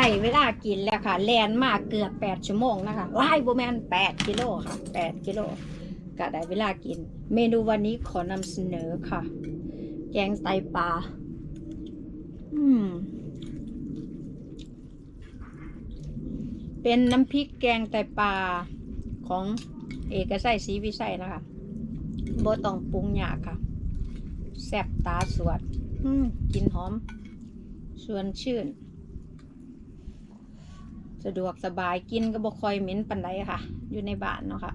ได้เวลากินแล้วค่ะ แลนมากเกือบแปดชั่วโมงนะคะว้ายโบแมนแปดกิโลค่ะแปดกิโลก็ได้เวลากิน เมนูวันนี้ขอนำเสนอค่ะ แกงไตปลา อืม เป็นน้ำพริกแกงไตปลาของเอกชัยศรีวิชัยนะคะโบต้องปรุงยากค่ะ แซ่บตาสวดอืมกลินหอม ชวนชื่นะดวกสบายกินก็บ่ค่อยเหม็นปันใดค่ะ อยู่ในบ้านเนาะค่ะ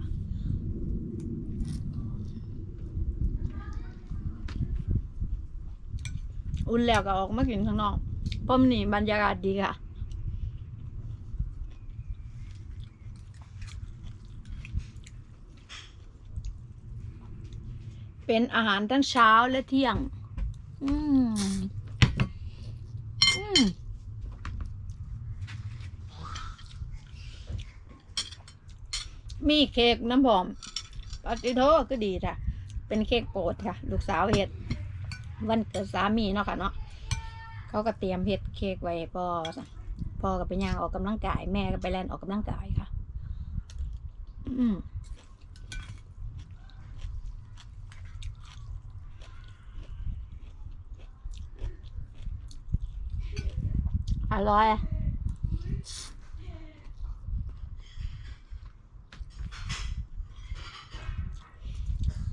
อุ่นแล้วก็ออกมากินข้างนอกพราะมันนี่บรรยากาศดีค่ะ เป็นอาหารทั้งเช้าและเที่ยง อืม อืม มีเค้กน้ำหอมปาติโทก็ดีค่ะ เป็นเค้กโปรดค่ะ ลูกสาวเฮ็ดวันเกิดสามีเนาะค่ะเนาะเขาก็เตรียมเฮ็ดเค้กไว้พ่อพ่อก็ไปย่างออกกำลังกาย แม่ก็ไปแลนออกกำลังกายค่ะ อืมอร่อย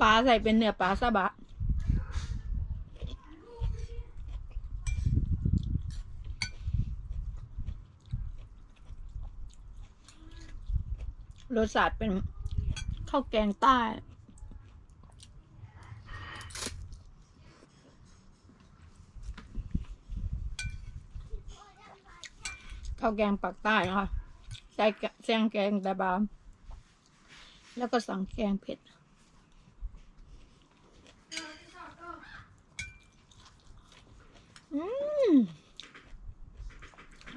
ปลาใส่เป็นเนื้อปลาซาบะ รสชาติเป็นข้าวแกงใต้ข้าวแกงปักใต้นะคะใส่แกแซงแกงต่บาม แล้วก็สั่งแกงเผ็ด อืม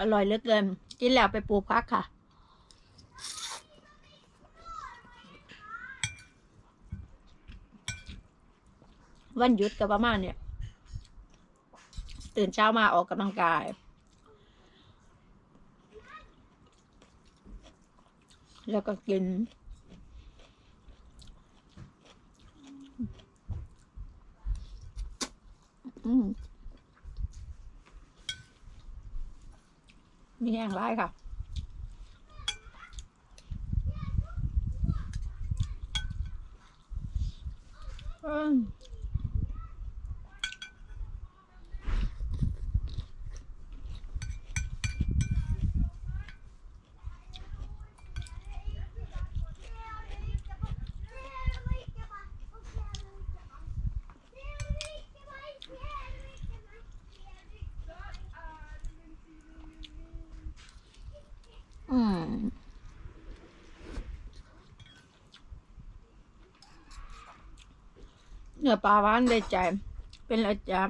อร่อยเหลือเกิน กินแล้วไปปลูกพักค่ะ วันหยุดก็ประมาณเนี่ย ตื่นเช้ามาออกกำลังกาย แล้วก็กินอืม มีแห้งร้ายค่ะอืมอืม เนื้อปลาหวานได้ใจ เป็นอะไรจะ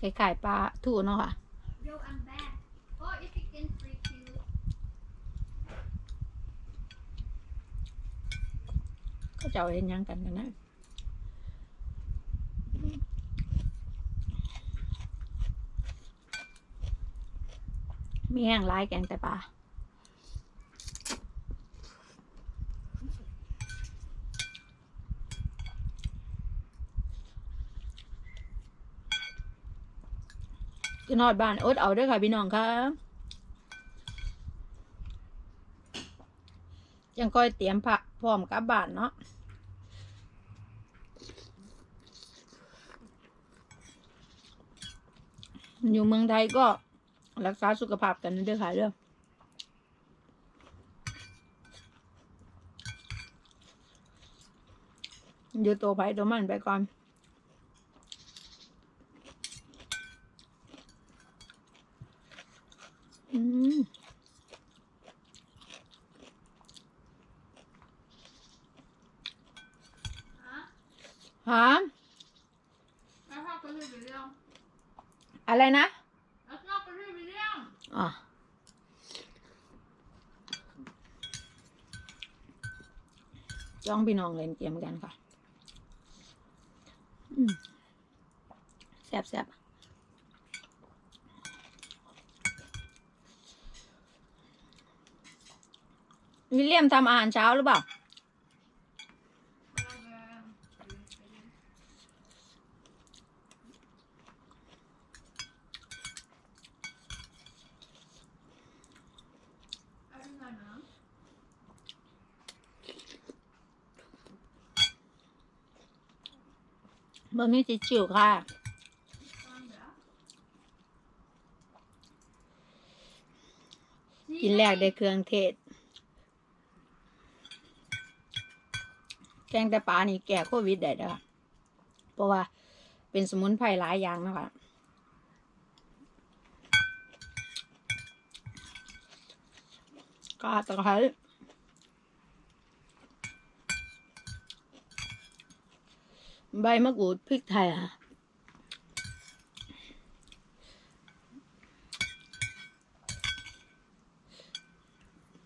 คล้ายๆปลาทูเนาะค่ะ Yo, I'm back. Oh, if you can freak you. เขาจะเอาเห็นยังกันกันนะ มีแห้งร้ายแกงแต่ปลา นอดบ้านอดเอาเด้วยค่ะพี่น้องค่ะยังก้อยเตรียมผักพร้อมกับบ้านเนาะอยู่เมืองไทยก็รักษาสุขภาพกันเด้อค่ะเด้ออยู่ตัวไผ่ตัวมันไปก่อน อะจ้องพี่น้องเล่นเกมกันค่ะแซ่บแซ่บวิลเลียมทำอาหารเช้าหรือเปล่า บะหมี่ติจิ๋วค่ะ กินแรกได้เครื่องเทศ แกงแต่ปลานี่แก่โควิดได้ด้อะเพราะว่าเป็นสมุนไพรหลายอย่างนะคะก็ตะไคร้ ใบมะกรูดพริกไทยค่ะ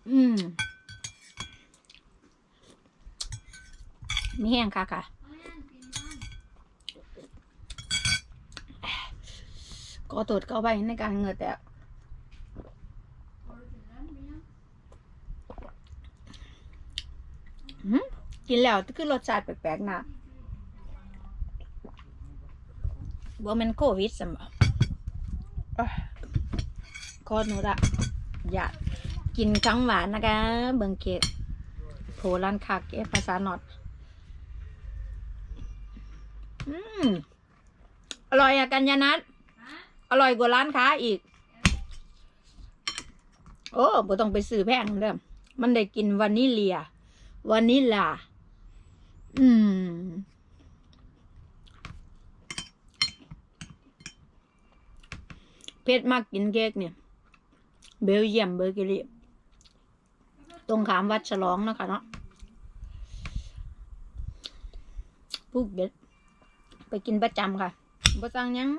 อืมมีแห้งค่ะค่ะก็ตรวจเข้าไปในการเงื่อแตก Har du till den, Mia? หืมกินแล้วคือรสชาติแปลกๆนะ ว่ามันโควิดสมบัขอหนูละอยากกินของหวานนะคะ เบิงเกตโผร้านคาเกะภาษาหนอดอืมอร่อยอะกัญญานัท Hä? อร่อยกว่าร้านค้าอีก โอ้บ่ต้องไปซื้อแพงเด้อมันได้กินวานิเลียวานิลา อืม เพ ชรมากกินเค้กเนี่ย เบลเยียมเบอร์เกอรี่ตรงขามวัดฉลองนะคะเนาะพูกเด็ดไปกินประจำค่ะบ่สั่งยัง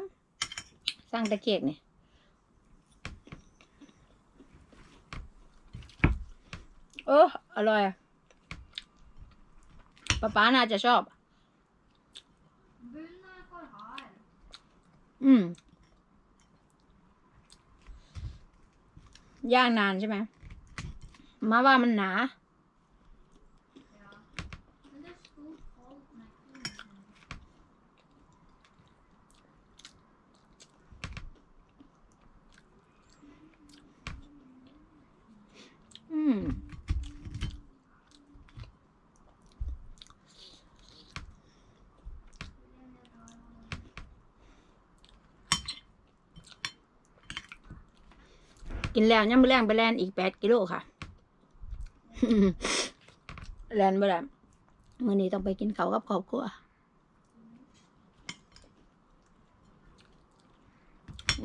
สั่งต่เค้กเนี่ยเอออร่อยป๊าป๊าน่าจะชอบ อืม ย่างนานใช่ไหมมาว่ามันหนา กินแล้วยังไม่แรงไปแลนอีกแปดกิโลค่ะแลนไปแล้วมื่อนี้ต้องไปกินเขากับครอบครัว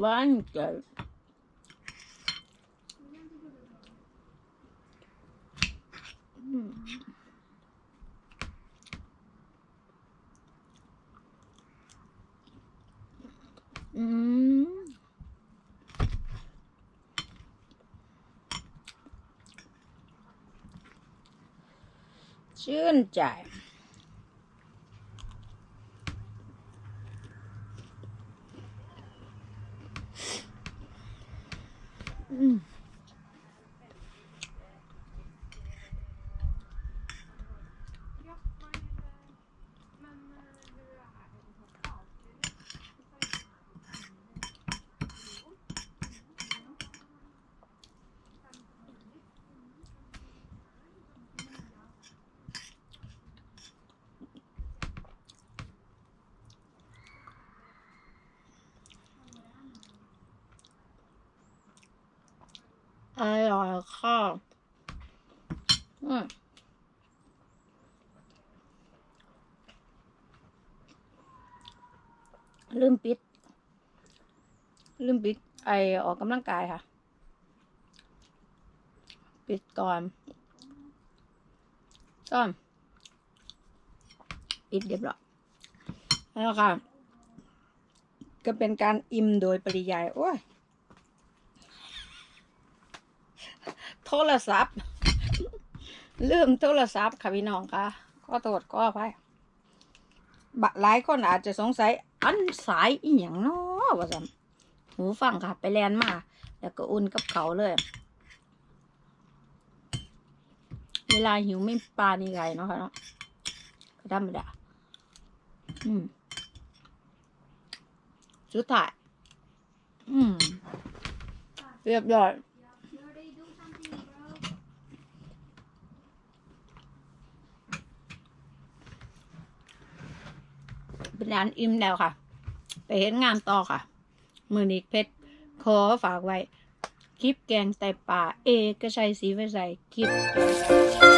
วันเกิดอืมอืม ชื่นใจ อืม อร่อยค่ะอืมลืมปิด ลืมปิด ไอออกกำลังกายค่ะ ปิดก่อนก่อนปิดเรียบร้อยแล้วค่ะ ก็เป็นการอิ่มโดยปริยาย โอ้ย โทรศัพท์ ลืมโทรศัพท์ค่ะพี่น้องค่ะก็โทษก็ไปบะหลายคนอาจจะสงสัย อันสายอีหยังเนาะว่าสันหูฟังค่ะ ไปแลนมา แล้วก็อุ่นกับเขาเลย เวลาหิวไม่ปลานี่ไงเนาะค่ะเนาะก็ธรรมดาอืมสุดท้ายอืมเรียบร้อย You already do something, bro. เป็น ร้านอิ่มแล้วค่ะ ไปเห็นงานต่อค่ะ มือนิกเพชรขอฝากไว้ คลิปแกงไตปลาเอกชัยศรีวิสัยคลิป